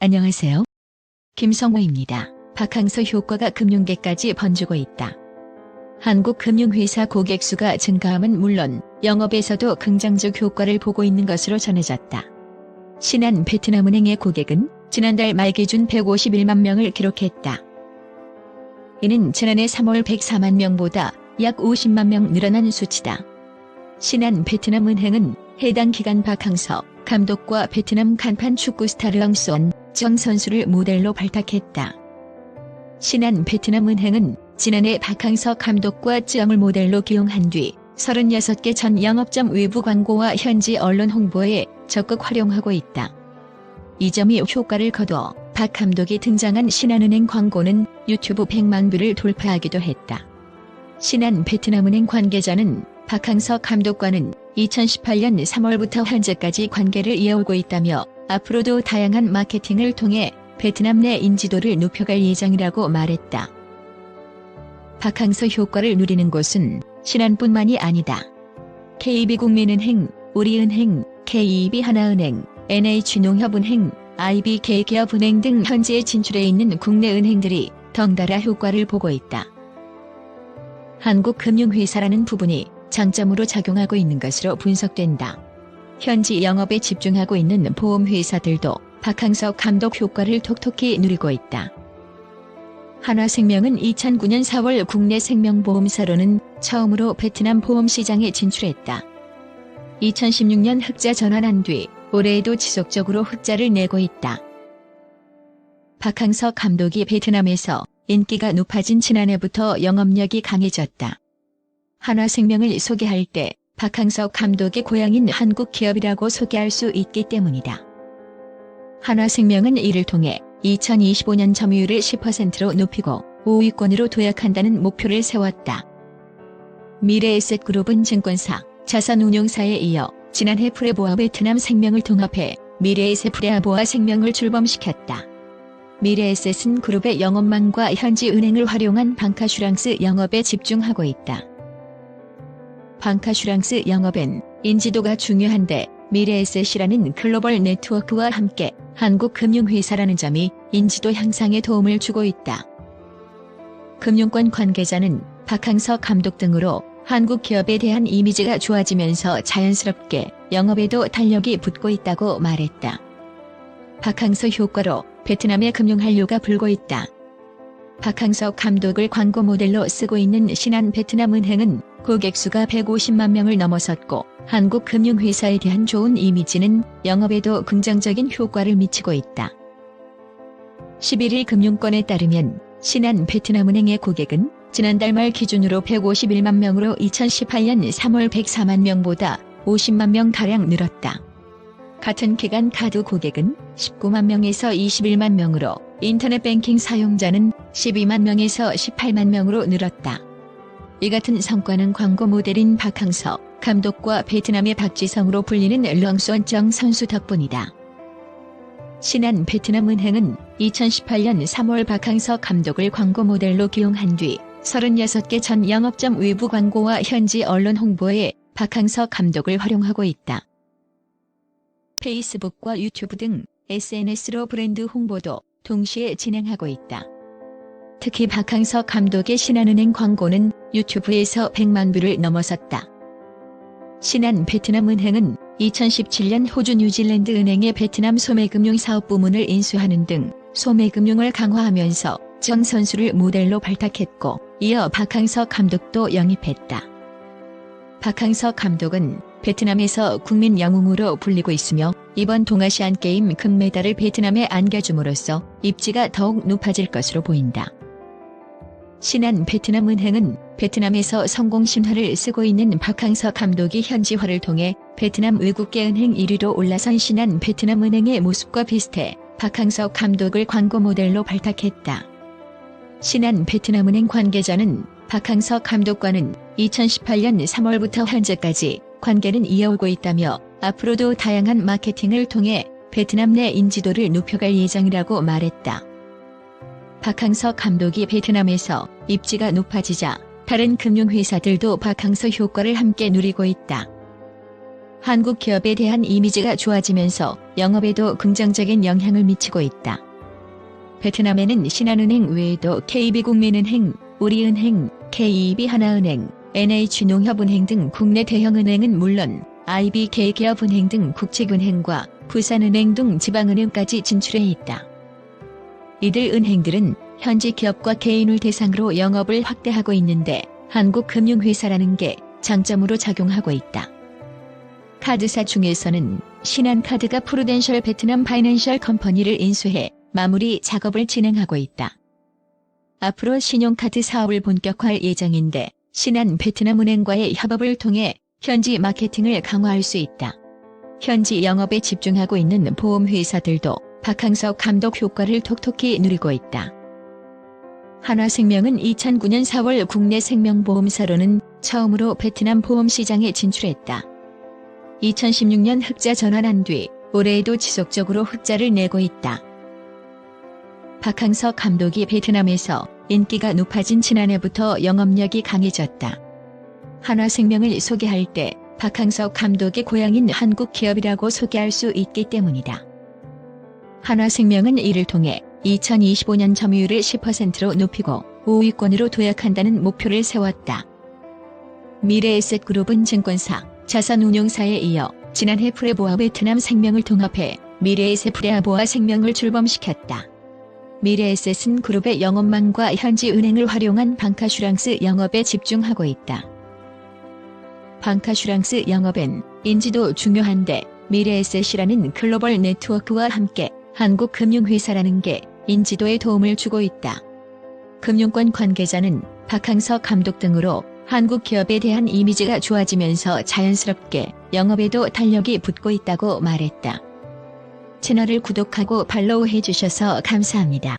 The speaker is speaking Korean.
안녕하세요. 김성호입니다. 박항서 효과가 금융계까지 번지고 있다. 한국 금융회사 고객 수가 증가함은 물론 영업에서도 긍정적 효과를 보고 있는 것으로 전해졌다. 신한 베트남은행의 고객은 지난달 말 기준 151만 명을 기록했다. 이는 지난해 3월 104만 명보다 약 50만 명 늘어난 수치다. 신한 베트남은행은 해당 기간 박항서 감독과 베트남 간판 축구 스타 렁수원 정 선수를 모델로 발탁했다. 신한 베트남은행은 지난해 박항서 감독과 쯔영을 모델로 기용한 뒤 36개 전 영업점 외부 광고와 현지 언론 홍보에 적극 활용하고 있다. 이 점이 효과를 거두어 박 감독이 등장한 신한은행 광고는 유튜브 100만 뷰를 돌파하기도 했다. 신한 베트남은행 관계자는 박항서 감독과는 2018년 3월부터 현재까지 관계를 이어오고 있다며 앞으로도 다양한 마케팅을 통해 베트남 내 인지도를 높여갈 예정이라고 말했다. 박항서 효과를 누리는 곳은 신한뿐만이 아니다. KB국민은행, 우리은행, KEB 하나은행, NH농협은행, IBK기업은행 등 현지에 진출해 있는 국내 은행들이 덩달아 효과를 보고 있다. 한국금융회사라는 부분이 장점으로 작용하고 있는 것으로 분석된다. 현지 영업에 집중하고 있는 보험회사들도 박항서 감독 효과를 톡톡히 누리고 있다. 한화생명은 2009년 4월 국내 생명보험사로는 처음으로 베트남 보험 시장에 진출했다. 2016년 흑자 전환한 뒤 올해에도 지속적으로 흑자를 내고 있다. 박항서 감독이 베트남에서 인기가 높아진 지난해부터 영업력이 강해졌다. 한화생명을 소개할 때 박항서 감독의 고향인 한국 기업이라고 소개할 수 있기 때문이다. 한화생명은 이를 통해 2025년 점유율을 10%로 높이고 5위권으로 도약한다는 목표를 세웠다. 미래에셋그룹은 증권사, 자산운용사에 이어 지난해 프레보아 베트남 생명을 통합해 미래에셋 프레아보아 생명을 출범시켰다. 미래에셋은 그룹의 영업망과 현지 은행을 활용한 방카슈랑스 영업에 집중하고 있다. 방카슈랑스 영업엔 인지도가 중요한데 미래에셋이라는 글로벌 네트워크와 함께 한국 금융회사라는 점이 인지도 향상에 도움을 주고 있다. 금융권 관계자는 박항서 감독 등으로 한국 기업에 대한 이미지가 좋아지면서 자연스럽게 영업에도 탄력이 붙고 있다고 말했다. 박항서 효과로 베트남의 금융 한류가 불고 있다. 박항서 감독을 광고 모델로 쓰고 있는 신한 베트남은행은 고객 수가 150만 명을 넘어섰고 한국 금융회사에 대한 좋은 이미지는 영업에도 긍정적인 효과를 미치고 있다. 11일 금융권에 따르면 신한 베트남은행의 고객은 지난달 말 기준으로 151만 명으로 2018년 3월 104만 명보다 50만 명가량 늘었다. 같은 기간 카드 고객은 19만 명에서 21만 명으로 인터넷 뱅킹 사용자는 12만 명에서 18만 명으로 늘었다. 이 같은 성과는 광고 모델인 박항서 감독과 베트남의 박지성으로 불리는 렁수원정 선수 덕분이다. 신한 베트남은행은 2018년 3월 박항서 감독을 광고 모델로 기용한 뒤 36개 전 영업점 외부 광고와 현지 언론 홍보에 박항서 감독을 활용하고 있다. 페이스북과 유튜브 등 SNS로 브랜드 홍보도 동시에 진행하고 있다. 특히 박항서 감독의 신한은행 광고는 유튜브에서 100만 뷰를 넘어섰다. 신한 베트남은행은 2017년 호주 뉴질랜드 은행의 베트남 소매금융 사업 부문을 인수하는 등 소매금융을 강화하면서 정 선수를 모델로 발탁했고 이어 박항서 감독도 영입했다. 박항서 감독은 베트남에서 국민 영웅으로 불리고 있으며 이번 동아시안 게임 금메달을 베트남에 안겨줌으로써 입지가 더욱 높아질 것으로 보인다. 신한 베트남 은행은 베트남에서 성공 신화를 쓰고 있는 박항서 감독이 현지화를 통해 베트남 외국계 은행 1위로 올라선 신한 베트남 은행의 모습과 비슷해 박항서 감독을 광고 모델로 발탁했다. 신한 베트남 은행 관계자는 박항서 감독과는 2018년 3월부터 현재까지 관계는 이어오고 있다며 앞으로도 다양한 마케팅을 통해 베트남 내 인지도를 높여갈 예정이라고 말했다. 박항서 감독이 베트남에서 입지가 높아지자 다른 금융회사들도 박항서 효과를 함께 누리고 있다. 한국 기업에 대한 이미지가 좋아지면서 영업에도 긍정적인 영향을 미치고 있다. 베트남에는 신한은행 외에도 KB국민은행, 우리은행, KEB 하나은행, NH농협은행 등 국내 대형은행은 물론 IBK 기업은행 등 국책은행과 부산은행 등 지방은행까지 진출해 있다. 이들 은행들은 현지 기업과 개인을 대상으로 영업을 확대하고 있는데 한국금융회사라는 게 장점으로 작용하고 있다. 카드사 중에서는 신한카드가 프루덴셜 베트남 파이낸셜 컴퍼니를 인수해 마무리 작업을 진행하고 있다. 앞으로 신용카드 사업을 본격화할 예정인데 신한 베트남 은행과의 협업을 통해 현지 마케팅을 강화할 수 있다. 현지 영업에 집중하고 있는 보험회사들도 박항석 감독 효과를 톡톡히 누리고 있다. 한화생명은 2009년 4월 국내 생명보험사로는 처음으로 베트남 보험 시장에 진출했다. 2016년 흑자 전환한 뒤 올해에도 지속적으로 흑자를 내고 있다. 박항석 감독이 베트남에서 인기가 높아진 지난해부터 영업력이 강해졌다. 한화생명을 소개할 때 박항석 감독의 고향인 한국 기업이라고 소개할 수 있기 때문이다. 한화생명은 이를 통해 2025년 점유율을 10%로 높이고 5위권으로 도약한다는 목표를 세웠다. 미래에셋그룹은 증권사, 자산운용사에 이어 지난해 프레보와 베트남 생명을 통합해 미래에셋 프레아보아 생명을 출범시켰다. 미래에셋은 그룹의 영업망과 현지 은행을 활용한 방카슈랑스 영업에 집중하고 있다. 방카슈랑스 영업엔 인지도 중요한데 미래에셋이라는 글로벌 네트워크와 함께 한국 금융회사라는 게 인지도에 도움을 주고 있다. 금융권 관계자는 박항석 감독 등으로 한국 기업에 대한 이미지가 좋아지면서 자연스럽게 영업에도 탄력이 붙고 있다고 말했다. 채널을 구독하고 팔로우 해주셔서 감사합니다.